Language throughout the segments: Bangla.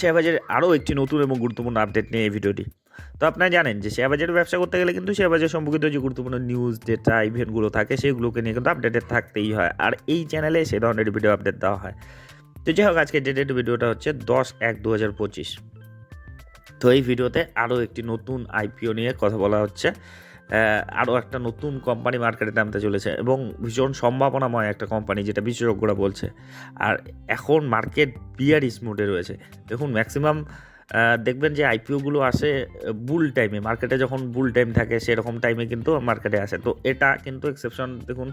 শেয়ার বাজারের আরও একটি নতুন এবং গুরুত্বপূর্ণ আপডেট নিয়ে এই ভিডিওটি। তো আপনারা জানেন যে শেয়ার বাজারে ব্যবসা করতে গেলে কিন্তু শেয়ার বাজার সম্পর্কিত যে গুরুত্বপূর্ণ নিউজ ডেটা ইভেন্টগুলো থাকে, সেগুলোকে নিয়ে কিন্তু আপডেটেড থাকতেই হয়। আর এই চ্যানেলে সে ধরনের ভিডিও আপডেট দেওয়া হয়। তো যাই হোক আজকে ডেটেড ভিডিওটা হচ্ছে দশ এক দু হাজার পঁচিশ। তো এই ভিডিওতে আরও একটি নতুন আইপিও নিয়ে কথা বলা হচ্ছে। আরও একটা নতুন কোম্পানি মার্কেটে নামতে চলেছে এবং ভীষণ সম্ভাবনাময় একটা কোম্পানি যেটা বিশেষজ্ঞরা বলছে। আর এখন মার্কেট বিয়ারিস মোডে রয়েছে। দেখুন ম্যাক্সিমাম দেখবেন যে আইপিওগুলো আসে বুল টাইমে মার্কেটে যখন বুল টাইম থাকে, সেরকম টাইমে কিন্তু মার্কেটে আসে। তো এটা কিন্তু এক্সেপশন দেখুন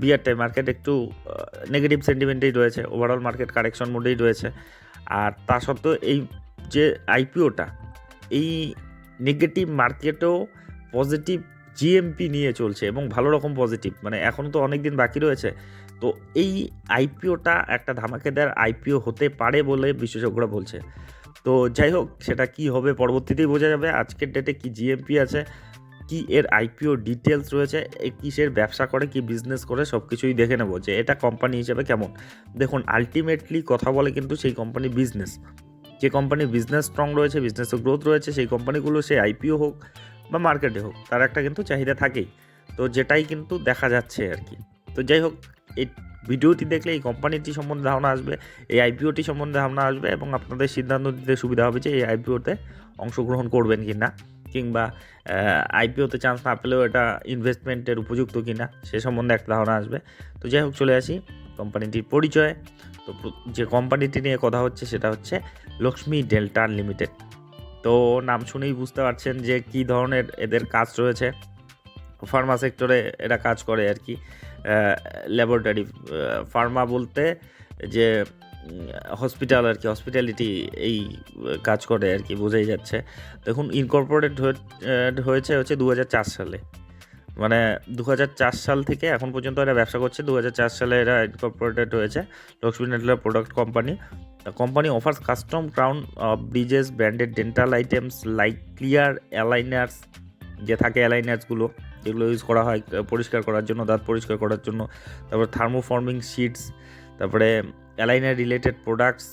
বিয়ার টাইম মার্কেট একটু নেগেটিভ সেন্টিমেন্টেই রয়েছে। ওভারঅল মার্কেট কারেকশন মোডেই রয়েছে। আর তা সত্ত্বেও এই যে আইপিওটা এই নেগেটিভ মার্কেটেও পজিটিভ জিএমপি নিয়ে চলছে এবং ভালো রকম পজিটিভ মানে এখনও তো অনেক দিন বাকি রয়েছে। তো এই আইপিওটা একটা ধামাকেদার আইপিও হতে পারে বলে বিশেষজ্ঞরা বলছে। তো যাই হোক, সেটা কি হবে পরবর্তীতেই বোঝা যাবে। আজকের ডেটে কি জিএমপি আছে, কি এর আইপিও ডিটেলস রয়েছে কিসের ব্যবসা করে, কি বিজনেস করে সব কিছুই দেখে নেব যে এটা কোম্পানি হিসেবে কেমন। দেখুন আলটিমেটলি কথা বলে কিন্তু সেই কোম্পানি বিজনেস যে কোম্পানির বিজনেস স্ট্রং রয়েছে বিজনেসে গ্রোথ রয়েছে, সেই কোম্পানিগুলো সে আইপিও হোক বা মার্কেটে হোক, তার একটা কিন্তু চাহিদা থাকেই। তো যেটাই কিন্তু দেখা যাচ্ছে আর কি। তো যাই হোক, এই ভিডিওটি দেখলে এই কোম্পানিটি সম্বন্ধে ধারণা আসবে, এই আইপিওটি সম্বন্ধে ধারণা আসবে এবং আপনাদের সিদ্ধান্ত দিতে সুবিধা হবে যে এই আইপিওতে অংশগ্রহণ করবেন কি না কিংবা আইপিওতে চান্স না পেলেও এটা ইনভেস্টমেন্টের উপযুক্ত কি না সে সম্বন্ধে একটা ধারণা আসবে। তো যাই হোক, চলে আসি কোম্পানিটির পরিচয়। তো যে কোম্পানিটি নিয়ে কথা হচ্ছে সেটা হচ্ছে লক্ষ্মী ডেল্টা লিমিটেড তো নাম শুনেই বুঝতে পারছেন যে কী ধরনের এদের কাজ রয়েছে। ফার্মা সেক্টরে এরা কাজ করে আর কি। ল্যাবরেটরি ফার্মা বলতে যে হসপিটাল আর কি হসপিটালিটি এই কাজ করে আর কি, বোঝাই যাচ্ছে। দেখুন ইনকর্পোরেটেড হয়েছে হচ্ছে দু হাজার চার সালে। মানে দু হাজার চার সাল থেকে এখন পর্যন্ত এরা ব্যবসা করছে। দু হাজার চার সালে এরা ইনকর্পোরেটেড হয়েছে। Lakshmi নেটলার product company The company offers custom crown uh, bridges, branded dental items like clear aligners যে থাকে অ্যালাইনার্সগুলো যেগুলো ইউজ করা হয় পরিষ্কার করার জন্য দাঁত পরিষ্কার করার জন্য। তারপর থার্মোফর্মিং শিটস তারপরে aligner related products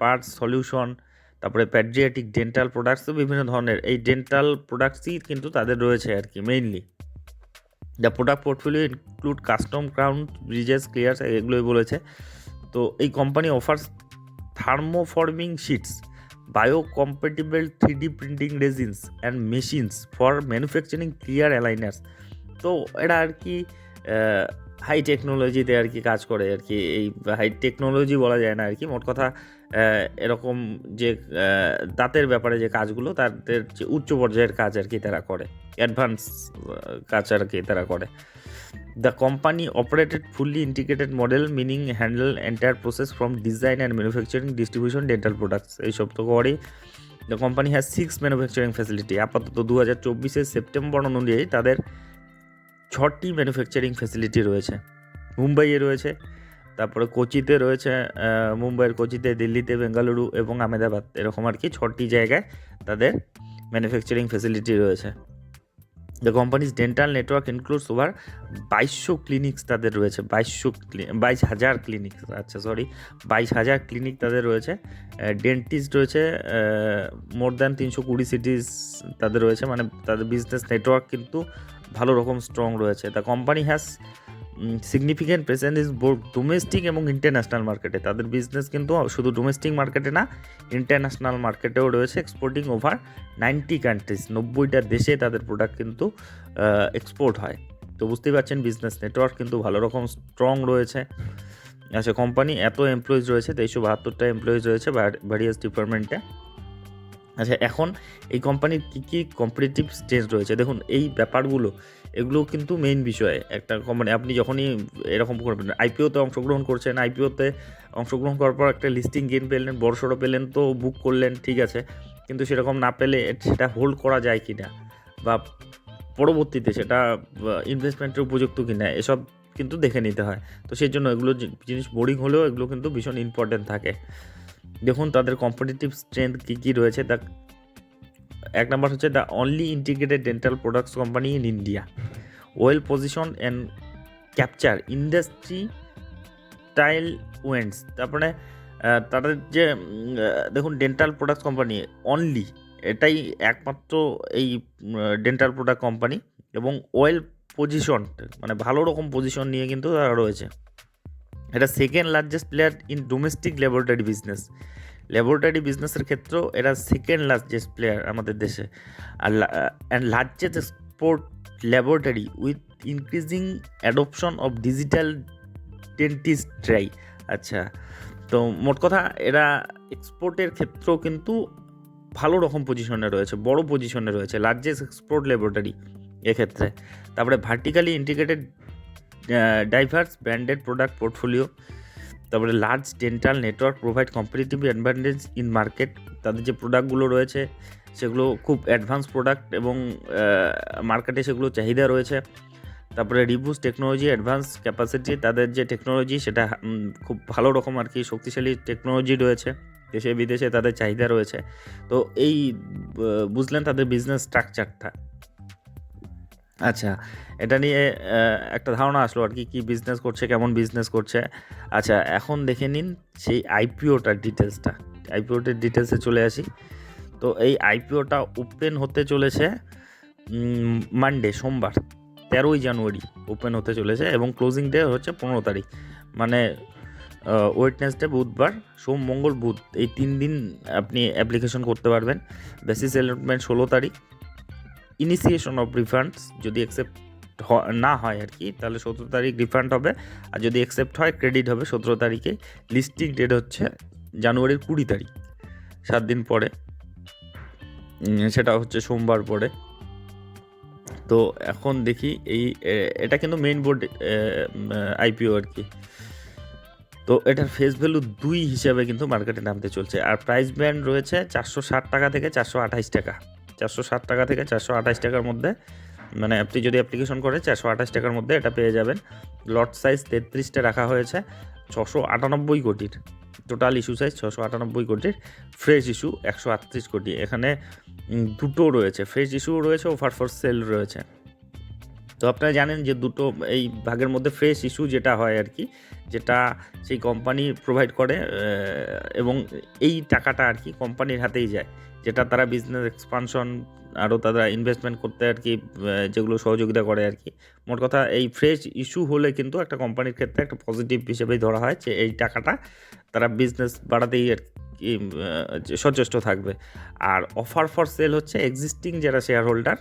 parts solution তারপরে প্যাড্রিয়াটিক ডেন্টাল প্রোডাক্টস বিভিন্ন ধরনের। এই ডেন্টাল প্রোডাক্টসই কিন্তু তাদের রয়েছে আর কি mainly the product portfolio include custom crown bridges clears এগুলোই বলেছে। তো এই company offers thermoforming sheets biocompatible three D printing resins and machines for manufacturing clear aligners তো এরা আর কি হাই টেকনোলজিতে আর কি কাজ করে আর কি। এই হাই টেকনোলজি বলা যায় না আর কি, মোট কথা এরকম যে দাঁতের ব্যাপারে যে কাজগুলো, তাদের যে উচ্চ পর্যায়ের কাজ আর কি তারা করে। অ্যাডভান্স কাজ আর কি তারা করে। The company operated fully integrated model meaning handle entire process from design and manufacturing distribution dental products এই সব তো করেই। The company has six manufacturing facility আপাতত দু হাজার চব্বিশের সেপ্টেম্বর অনুযায়ী তাদের ছটি ম্যানুফ্যাকচারিং ফ্যাসিলিটি রয়েছে। মুম্বাইয়ে রয়েছে। তারপরে কোচিতে রয়েছে মুম্বাইয়ের কোচিতে, দিল্লিতে, বেঙ্গালুরু এবং আহমেদাবাদ এরকম আর কি ছটি জায়গায় তাদের ম্যানুফ্যাকচারিং ফেসিলিটি রয়েছে। The company's dental network includes over বাইশশো ক্লিনিক্স তাদের রয়েছে, বাইশশো বাইশ হাজার ক্লিনিক আচ্ছা সরি বাইশ হাজার ক্লিনিক তাদের রয়েছে। ডেন্টিস্ট রয়েছে মোর দ্যান তিনশো কুড়ি সিটিস তাদের রয়েছে মানে তাদের বিজনেস নেটওয়ার্ক কিন্তু ভালো রকম স্ট্রং রয়েছে। The company has significant present is both domestic এবং ইন্টারন্যাশনাল মার্কেটে তাদের বিজনেস কিন্তু শুধু ডোমেস্টিক মার্কেটে না ইন্টারন্যাশনাল মার্কেটেও রয়েছে এক্সপোর্টিং ওভার নাইনটি কান্ট্রিজ নব্বইটা দেশে তাদের প্রোডাক্ট কিন্তু এক্সপোর্ট হয়। তো বুঝতেই পারছেন বিজনেস নেটওয়ার্ক কিন্তু ভালো রকম স্ট্রং রয়েছে। আচ্ছা কোম্পানি এত এমপ্লয়িজ রয়েছে, তেইশশো বাহাত্তরটা এমপ্লয়িজ রয়েছে ভ্যারিয়াস ডিপার্টমেন্টে আচ্ছা এখন এই কোম্পানির কী কী কম্পিটিটিভ স্টেজ রয়েছে? দেখুন, এই ব্যাপারগুলো, এগুলো কিন্তু মেইন বিষয় একটা কোম্পানি আপনি যখনই এরকম করবেন আইপিওতে অংশগ্রহণ করছেন আইপিওতে অংশগ্রহণ করার পর একটা লিস্টিং গেন পেলেন, বড়সড় পেলেন, তো বুক করলেন, ঠিক আছে। কিন্তু সেরকম না পেলে সেটা হোল্ড করা যায় কি না বা পরবর্তীতে সেটা ইনভেস্টমেন্টের উপযুক্ত কি না এসব কিন্তু দেখে নিতে হয়। তো সেই জন্য এগুলো জিনিস বোরিং হলেও এগুলো কিন্তু ভীষণ ইম্পর্টেন্ট থাকে। দেখুন তাদের কম্পিটিটিভ স্ট্রেংথ কী কী রয়েছে। তা এক নম্বর হচ্ছে the only integrated dental products company in India well position and capture industry tailwinds তারপরে তাদের যে দেখুন ডেন্টাল প্রোডাক্ট কোম্পানি অনলি এটাই একমাত্র এই ডেন্টাল প্রোডাক্ট কোম্পানি এবং ওয়েল পজিশন মানে ভালো রকম পজিশন নিয়ে কিন্তু তারা রয়েছে। এটা second largest player in domestic laboratory business laboratory বিজনেসের ক্ষেত্রেও এরা সেকেন্ড লার্জেস্ট প্লেয়ার আমাদের দেশে। আর and largest export laboratory with increasing adoption of digital dentistry আচ্ছা তো মোট কথা এরা এক্সপোর্টের ক্ষেত্রেও কিন্তু ভালো রকম পজিশনে রয়েছে, বড় পজিশনে রয়েছে লার্জেস্ট এক্সপোর্ট ল্যাবরেটরি এক্ষেত্রে তারপরে vertically integrated diverse branded product portfolio তারপরে large dental network provide competitive advantage in market তাদের যে প্রোডাক্টগুলো রয়েছে, সেগুলো খুব অ্যাডভান্স প্রোডাক্ট এবং মার্কেটে সেগুলো চাহিদা রয়েছে। তারপরে রিবুস টেকনোলজি অ্যাডভান্স ক্যাপাসিটি তাদের যে টেকনোলজি সেটা খুব ভালো রকম আর কি, শক্তিশালী টেকনোলজি রয়েছে। দেশে বিদেশে তাদের চাহিদা রয়েছে। তো এই বুঝলেন তাদের বিজনেস স্ট্রাকচারটা আচ্ছা এটা নিয়ে একটা ধারণা আসলো আর কি, কী বিজনেস করছে, কেমন বিজনেস করছে। আচ্ছা এখন দেখে নিন সেই আইপিওটার ডিটেলসটা আইপিওটার ডিটেলসে চলে আসি। তো এই আইপিওটা ওপেন হতে চলেছে মানডে সোমবার, তেরোই জানুয়ারি ওপেন হতে চলেছে এবং ক্লোজিং ডে হচ্ছে পনেরো তারিখ। মানে ওয়েটনেসডে বুধবার, সোম, মঙ্গল, বুধ, এই তিন দিন আপনি অ্যাপ্লিকেশন করতে পারবেন। বেসিস অ্যালটমেন্ট ষোলো তারিখ। ইনিসিয়েশন অফ রিফান্ডস যদি অ্যাকসেপ্ট না হয় আর কি, তাহলে সতেরো তারিখ রিফান্ড হবে। আর যদি অ্যাকসেপ্ট হয় ক্রেডিট হবে সতেরো তারিখে। লিস্টিং ডেট হচ্ছে জানুয়ারির কুড়ি তারিখ, সাত দিন পরে। সেটা হচ্ছে সোমবার পরে। তো এখন দেখি এই এটা কিন্তু মেইন বোর্ড আইপিও আর কি। তো এটার ফেস ভ্যালু দুই হিসাবে কিন্তু মার্কেটে নামতে চলছে। আর প্রাইস ব্যান্ড রয়েছে চারশো ষাট টাকা থেকে চারশো আঠাইশ টাকা। চারশো ষাট টাকা থেকে চারশো আঠাশ টাকার মধ্যে মানে আপনি যদি অ্যাপ্লিকেশন করে চারশো আঠাশ টাকার মধ্যে এটা পেয়ে যাবেন। লট সাইজ তেত্রিশটা রাখা হয়েছে, ছশো আটানব্বই কোটির। টোটাল ইস্যু সাইজ ছশো আটানব্বই কোটির। ফ্রেশ ইস্যু একশো আটত্রিশ কোটি। এখানে দুটো রয়েছে। ফ্রেশ ইস্যুও রয়েছে ওভার ফর সেল রয়েছে। তো আপনারা জানেন যে দুটো এই ভাগের মধ্যে ফ্রেশ ইস্যু যেটা হয় আর কি, যেটা সেই কোম্পানি প্রোভাইড করে এবং এই টাকাটা আর কি কোম্পানির হাতেই যায়, যেটা তারা বিজনেস এক্সপানশন আরও তারা ইনভেস্টমেন্ট করতে আর কি যেগুলো সহযোগিতা করে আর কি। মোট কথা এই ফ্রেশ ইস্যু হলে কিন্তু একটা কোম্পানির ক্ষেত্রে একটা পজিটিভ হিসেবেই ধরা হয় যে এই টাকাটা তারা বিজনেস বাড়াতেই আর কি সচেষ্ট থাকবে। আর অফার ফর সেল হচ্ছে এক্সিস্টিং যারা শেয়ার হোল্ডার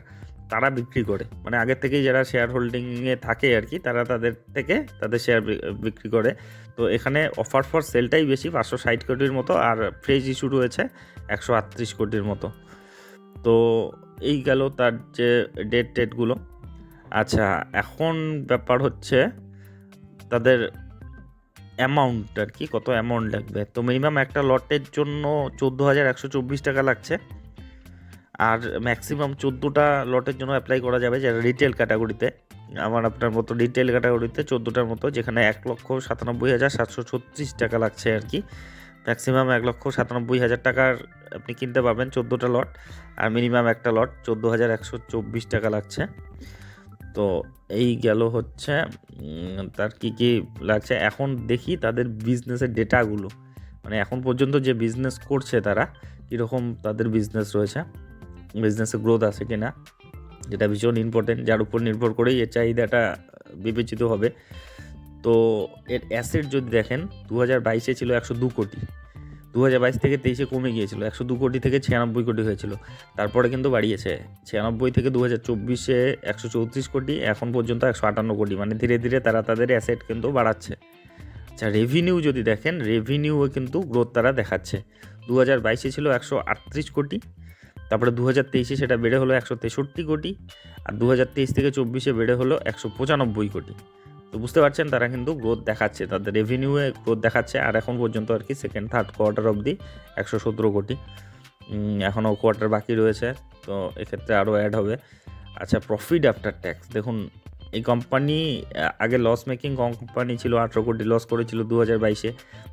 তারা বিক্রি করে। মানে আগের থেকেই যারা শেয়ার হোল্ডিংয়ে থাকে আর কি, তারা তাদের থেকে তাদের শেয়ার বিক্রি করে। তো এখানে অফার ফর সেলটাই বেশি, পাঁচশো ষাট কোটির মতো, আর ফ্রেশ ইস্যু রয়েছে একশো আটত্রিশ কোটির মতো। তো এই গেল তার যে ডেট টেটগুলো আচ্ছা এখন ব্যাপার হচ্ছে তাদের অ্যামাউন্ট আর কি, কত অ্যামাউন্ট লাগবে? তো মিনিমাম একটা লটের জন্য চোদ্দ হাজার একশো চব্বিশ টাকা লাগছে। আর ম্যাক্সিমাম চোদ্দোটা লটের জন্য অ্যাপ্লাই করা যাবে যারা রিটেল ক্যাটাগরিতে আমার আপনার মতো রিটেল ক্যাটাগরিতে চোদ্দোটার মতো, যেখানে এক লক্ষ সাতানব্বই হাজার সাতশো ছত্রিশ টাকা লাগছে আর কি। ম্যাক্সিমাম এক লক্ষ সাতানব্বই হাজার টাকার আপনি কিনতে পারবেন চোদ্দোটা লট আর মিনিমাম একটা লট চোদ্দ হাজার একশো চব্বিশ টাকা লাগছে। তো এই গেল হচ্ছে তার কি কি লাগছে? এখন দেখি তাদের বিজনেসের ডেটাগুলো মানে এখন পর্যন্ত যে বিজনেস করছে তারা, কীরকম তাদের বিজনেস রয়েছে। বিজনেসে গ্রোথ আছে কি না যেটা ভীষণ ইম্পর্টেন্ট যার উপর নির্ভর করেই এর চাহিদাটা বিবেচিত হবে। তো এর অ্যাসেট যদি দেখেন দু হাজার বাইশে ছিল একশো দু কোটি দু হাজার বাইশ থেকে তেইশে কমে গিয়েছিল, একশো দু কোটি থেকে ছিয়ানব্বই কোটি হয়েছিল। তারপরে কিন্তু বাড়িয়েছে, ছিয়ানব্বই থেকে দু হাজার চব্বিশে একশো চৌত্রিশ কোটি, এখন পর্যন্ত একশো আটান্ন কোটি মানে ধীরে ধীরে তারা তাদের অ্যাসেট কিন্তু বাড়াচ্ছে। আচ্ছা রেভিনিউ যদি দেখেন রেভিনিউও কিন্তু গ্রোথ তারা দেখাচ্ছে। দু হাজার বাইশে ছিল একশো আটত্রিশ কোটি তারপরে দু হাজার তেইশে সেটা বেড়ে হলো একশো তেষট্টি কোটি আর দু হাজার তেইশ থেকে চব্বিশে বেড়ে হলো একশো পঁচানব্বই কোটি। তো বুঝতে পারছেন, তারা কিন্তু গ্রোথ দেখাচ্ছে, তাদের রেভিনিউয়ে গ্রোথ দেখাচ্ছে আর এখন পর্যন্ত আর কি সেকেন্ড থার্ড কোয়ার্টার অবধি একশো সতেরো কোটি। এখনও কোয়ার্টার বাকি রয়েছে, তো এক্ষেত্রে আরও অ্যাড হবে। আচ্ছা প্রফিট আফটার ট্যাক্স দেখুন এই কোম্পানি আগে লস মেকিং কোম্পানি ছিল, আঠেরো কোটি লস করেছিল দু হাজার বাইশে।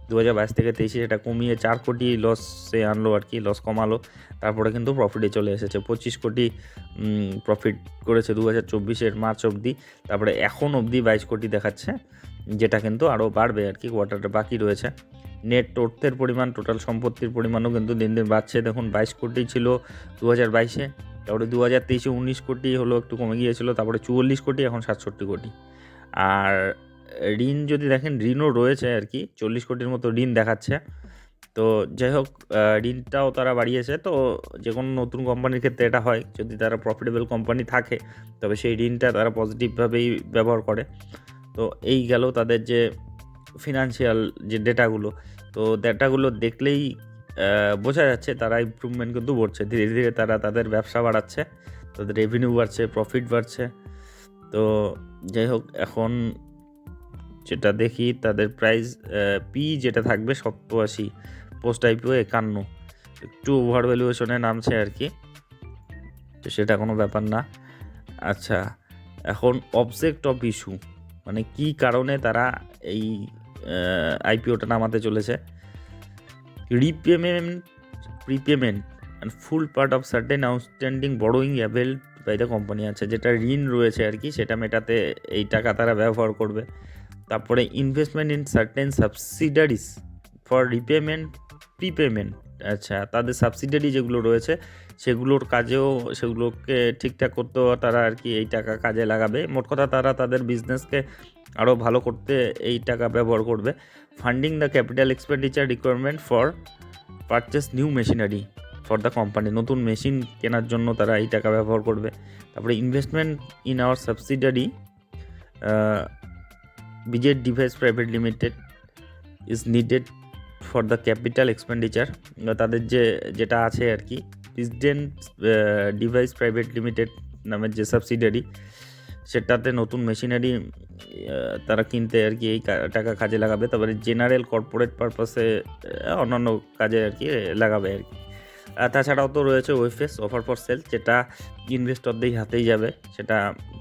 দু হাজার বাইশ থেকে তেইশে সেটা কমিয়ে চার কোটি লসে আনলো আর কি লস কমালো। তারপরে কিন্তু প্রফিটে চলে এসেছে। পঁচিশ কোটি প্রফিট করেছে দু হাজার চব্বিশের মার্চ অবধি। তারপরে এখন অবধি বাইশ কোটি দেখাচ্ছে, যেটা কিন্তু আরও বাড়বে আর কি কোয়ার্টারটা বাকি রয়েছে। নেট অর্থের পরিমাণ টোটাল সম্পত্তির পরিমাণও কিন্তু দিন দিন বাড়ছে। দেখুন, বাইশ কোটি ছিল দু হাজার বাইশে। তারপরে দু হাজার তেইশে উনিশ কোটি হলো একটু কমে গিয়েছিল, তারপরে চুয়াল্লিশ কোটি, এখন সাতষট্টি কোটি। আর ঋণ যদি দেখেন, ঋণও রয়েছে আর কি, চল্লিশ কোটির মতো ঋণ দেখাচ্ছে। তো যাই হোক ঋণটাও তারা বাড়িয়েছে। তো যে কোনো নতুন কোম্পানির ক্ষেত্রে এটা হয়, যদি তারা প্রফিটেবল কোম্পানি থাকে, তবে সেই ঋণটা তারা পজিটিভভাবেই ব্যবহার করে। তো এই গেল তাদের যে ফিনান্সিয়াল যে ডেটাগুলো তো ডেটাগুলো দেখলেই বোঝা যাচ্ছে তারা ইম্প্রুভমেন্ট কিন্তু করছে। ধীরে ধীরে তারা তাদের ব্যবসা বাড়াচ্ছে, তাদের রেভিনিউ বাড়ছে প্রফিট বাড়ছে। তো যাই হোক, এখন যেটা দেখি তাদের প্রাইস পি যেটা থাকবে সপ্তআশি পোস্ট আইপিও একান্ন। একটু ওভার ভ্যালুয়েশনে নামছে আর কি। তো সেটা কোনো ব্যাপার না। আচ্ছা এখন অবজেক্ট অফ ইস্যু মানে কি কারণে তারা এই আইপিওটা নামাতে চলেছে? Repayment prepayment and full part of certain outstanding borrowing avail by the company আছে যেটা ঋণ রয়েছে আর কি, সেটা মেটাতে এই টাকা তারা ব্যবহার করবে। তারপরে investment in certain subsidiaries for repayment prepayment আচ্ছা তাদের সাবসিডারি যেগুলো রয়েছে, সেগুলোর কাজেও, সেগুলোকে ঠিকঠাক করতেও তারা আর কি এই টাকা কাজে লাগাবে। মোট কথা, তারা তাদের বিজনেসকে আরও ভালো করতে এই টাকা ব্যবহার করবে। Funding the capital expenditure requirement for purchase new machinery for the company নতুন মেশিন কেনার জন্য তারা এই টাকা ব্যবহার করবে। তারপরে investment in our subsidiary Bizdent device private limited is needed for the capital expenditure তাদের যে, যেটা আছে আর কি প্রেসিডেন্ট ডিভাইস প্রাইভেট লিমিটেড নামের যে সাবসিডারি সেটাতে নতুন মেশিনারি তারা কিনতে আর কি এই টাকা কাজে লাগাবে। তারপরে জেনারেল কর্পোরেট পারপাসে অন্যান্য কাজে আর কি লাগাবে আর কি। আর তাছাড়াও তো রয়েছে ওয়েফেস অফার ফর সেল যেটা ইনভেস্টরদের হাতেই যাবে। সেটা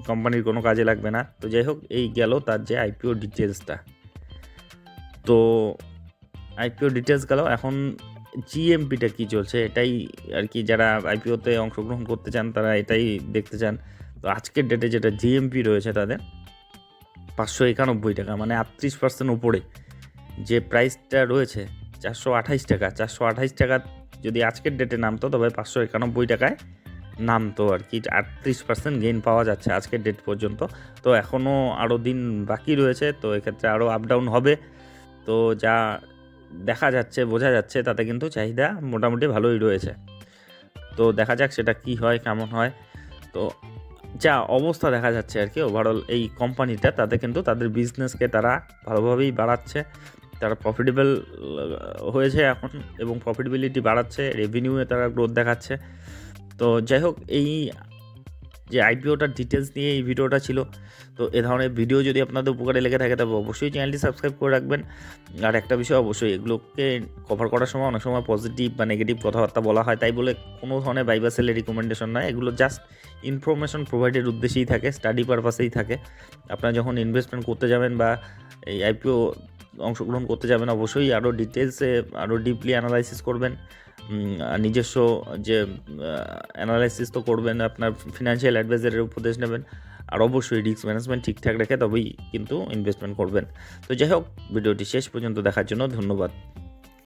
কোম্পানির কোনো কাজে লাগবে না। তো যাই হোক, এই গেল তার যে আইপিও ডিটেলসটা তো আইপিও ডিটেলস গেল। এখন জিএমপিটা কি চলছে? এটাই আর কি যারা আইপিওতে অংশগ্রহণ করতে চান, তারা এটাই দেখতে চান। তো আজকের ডেটে যেটা জিএমপি রয়েছে তাদের পাঁচশো একানব্বই টাকা মানে আটত্রিশ পার্সেন্ট উপরে। যে প্রাইসটা রয়েছে, চারশো আঠাইশ টাকা, চারশো আঠাইশ টাকা যদি আজকের ডেটে নামতো, তবে পাঁচশো একানব্বই টাকায় নামতো আর কি, আটত্রিশ পার্সেন্ট গেইন পাওয়া যাচ্ছে আজকের ডেট পর্যন্ত। তো এখনও আরও দিন বাকি রয়েছে, তো এক্ষেত্রে আরও আপ ডাউন হবে। তো যা দেখা যাচ্ছে, বোঝা যাচ্ছে, তাতে কিন্তু চাহিদা মোটামুটি ভালোই রয়েছে। তো দেখা যাক সেটা কি হয়, কেমন হয়। তো যা অবস্থা দেখা যাচ্ছে আর কি ওভারঅল এই কোম্পানিটা তাদের কিন্তু তাদের বিজনেসকে তারা ভালোভাবেই বাড়াচ্ছে। তারা প্রফিটেবল হয়েছে এখন এবং প্রফিটেবিলিটি বাড়াচ্ছে রেভিনিউয়ে তারা গ্রোথ দেখাচ্ছে। তো যাই হোক, এই যে আইপিওটার ডিটেলস নিয়ে এই ভিডিওটা ছিল। তো এ ধরনের ভিডিও যদি আপনাদের উপকারে লেগে থাকে, তবে অবশ্যই চ্যানেলটি সাবস্ক্রাইব করে রাখবেন। আর একটা বিষয় অবশ্যই, এগুলোকে কভার করার সময় অনেক সময় পজিটিভ বা নেগেটিভ কথাবার্তা বলা হয়। তাই বলে কোনো ধরনের বাইবা সেলের রিকমেন্ডেশন নয়। এগুলো জাস্ট ইনফরমেশন প্রোভাইডের উদ্দেশ্যেই থাকে স্টাডি পারপাসেই থাকে। আপনারা যখন ইনভেস্টমেন্ট করতে যাবেন বা এই আইপিও অংশগ্রহণ করতে যাবেন, অবশ্যই আরও ডিটেলসে আরও ডিপলি অ্যানালাইসিস করবেন। নিজস্ব যে অ্যানালাইসিস তো করবেন, আপনার ফিনান্সিয়াল অ্যাডভাইজারের উপদেশ নেবেন, আর অবশ্যই রিস্ক ম্যানেজমেন্ট ঠিকঠাক রেখে তবেই কিন্তু ইনভেস্টমেন্ট করবেন। তো যাই হোক, ভিডিওটি শেষ পর্যন্ত দেখার জন্য ধন্যবাদ।